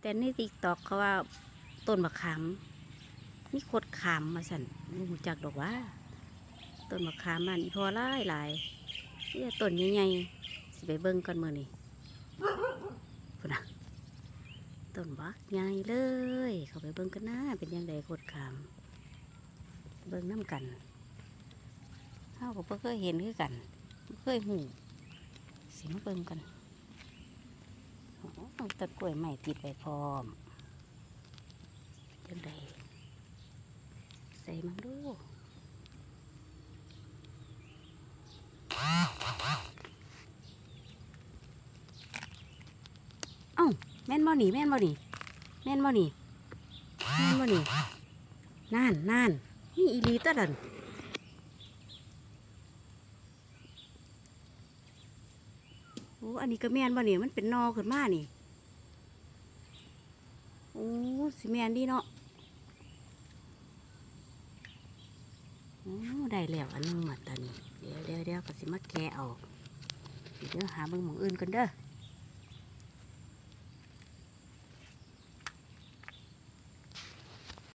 แต่ในติ๊กตอกเขาว่าต้นมะขามนี่โคดขามมาสั่นบ่รู้จักดอกว่า ต้นมะขามมันพอหลายหลายนี่ต้นใหญ่ๆสิไปเบิ่งกันเมื้อนี้พุ่นนะต้นบักใหญ่เลย เขาไปเบิ่งกันหนะเป็นยังไงโคดขาม เบิ่งน้ำกันเฮาก็บ่เคยเห็นคือกัน เคยหูสิมาเบิ่งกัน โอ้ตะกล้วยใหม่ติดไปพร้อมจังไดใส่มังดูเอ้าแม่นบ่หนีแม่นบ่หนีแม่นบ่หนีแม่นบ่หนีนั่นนั่นนี่อีลีตะดันโอ้อันนี้ก็แม่นบ่หนีมันเป็นนอขึ้นมานี่ โอ้สิแมนดีเนาะโอ้ได้แล้วอันนึงหมดตอนนี้ เดี๋ยวเดี๋ยวเดี๋ยวก็สิมาแกะออก เดี๋ยวหาเบิ่งหมองอื่นกันเด้อ